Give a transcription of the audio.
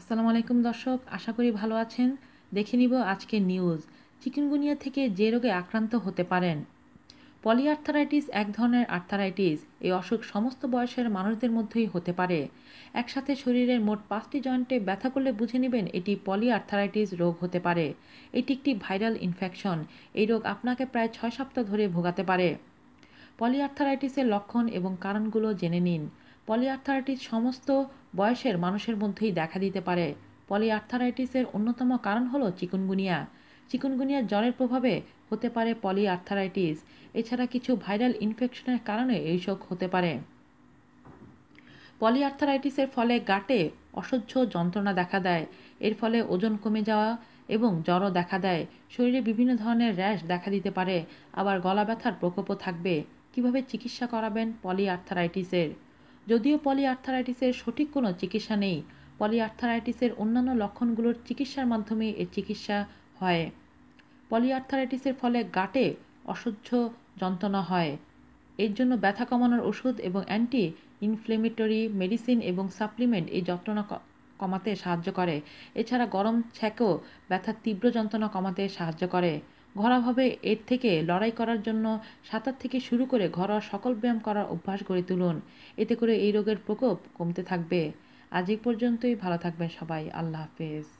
আসসালামু আলাইকুম দর্শক, আশা করি ভালো আছেন। দেখে নিব আজকের নিউজ চিকেনগুনিয়া থেকে যে রোগে আক্রান্ত হতে পারেন। পলিআর্থারাইটিস এক ধরনের আর্থারাইটিস। এই অসুখ সমস্ত বয়সের মানুষদের মধ্যেই হতে পারে। একসাথে শরীরের মোট পাঁচটি জয়েন্টে ব্যথা করলে বুঝে নেবেন এটি পলিআর্থারাইটিস রোগ হতে পারে। এটি একটি ভাইরাল ইনফেকশন এই রোগ আপনাকে প্রায় ছয় সপ্তাহ ধরে ভোগাতে পারে। পলিআর্থারাইটিসের লক্ষণ এবং কারণগুলো জেনে নিন। পলিআর্থারাইটিস সমস্ত বয়সের মানুষের মধ্যেই দেখা দিতে পারে। পলিআর্থারাইটিসের অন্যতম কারণ হলো চিকুনগুনিয়া। চিকুনগুনিয়া জ্বরের প্রভাবে হতে পারে পলিআর্থারাইটিস। এছাড়া কিছু ভাইরাল ইনফেকশনের কারণে এইসব হতে পারে। পলিআর্থারাইটিসের ফলে গাটে অসহ্য যন্ত্রণা দেখা দেয়। এর ফলে ওজন কমে যাওয়া এবং জ্বরও দেখা দেয়। শরীরে বিভিন্ন ধরনের র্যাশ দেখা দিতে পারে। আবার গলা ব্যথার প্রকোপও থাকবে। কীভাবে চিকিৎসা করাবেন পলিআর্থারাইটিসের? যদিও পলিআর্থারাইটিসের সঠিক কোনো চিকিৎসা নেই, পলিআর্থারাইটিসের অন্যান্য লক্ষণগুলোর চিকিৎসার মাধ্যমে এর চিকিৎসা হয়। পলিআর্থারাইটিসের ফলে গাটে অসহ্য যন্ত্রণা হয়। এর জন্য ব্যথা কমানোর ওষুধ এবং অ্যান্টি ইনফ্লেমেটরি মেডিসিন এবং সাপ্লিমেন্ট এই যন্ত্রণা কমাতে সাহায্য করে। এছাড়া গরম ছ্যাঁকও ব্যথার তীব্র যন্ত্রণা কমাতে সাহায্য করে। ঘরোয়াভাবে এর থেকে লড়াই করার জন্য সাঁতার থেকে শুরু করে ঘরোয়া সকল ব্যায়াম করার অভ্যাস গড়ে তুলুন। এতে করে এই রোগের প্রকোপ কমতে থাকবে। আজ এই পর্যন্তই, ভালো থাকবেন সবাই। আল্লাহ হাফেজ।